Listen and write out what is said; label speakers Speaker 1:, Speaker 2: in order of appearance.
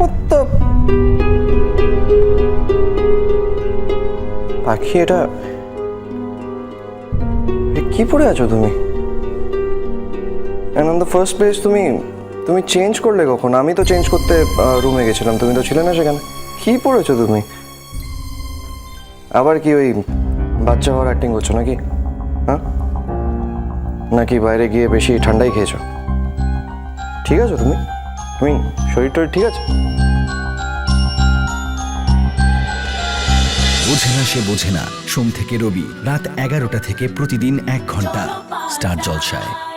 Speaker 1: উত্তর পাখি এটা কি পড়ে আছো তুমি? And on the first place তুমি তুমি চেঞ্জ করলে কখন? আমি তো চেঞ্জ করতে রুমে গেছিলাম। তুমি তো ছিলে না সেখানে। কি পড়েছো তুমি? আবার কি ওই বাচ্চা হওয়ার অ্যাক্টিং করছ নাকি? হ্যাঁ? নাকি বাইরে গিয়ে বেশি ঠান্ডাই খেয়েছো? ঠিক আছে তুমি? তুমি শরীর টরীর ঠিক আছে?
Speaker 2: বোঝে না সে বোঝে না। সোম থেকে রবি, রাত এগারোটা থেকে প্রতিদিন এক ঘণ্টা। স্টার জলসায়।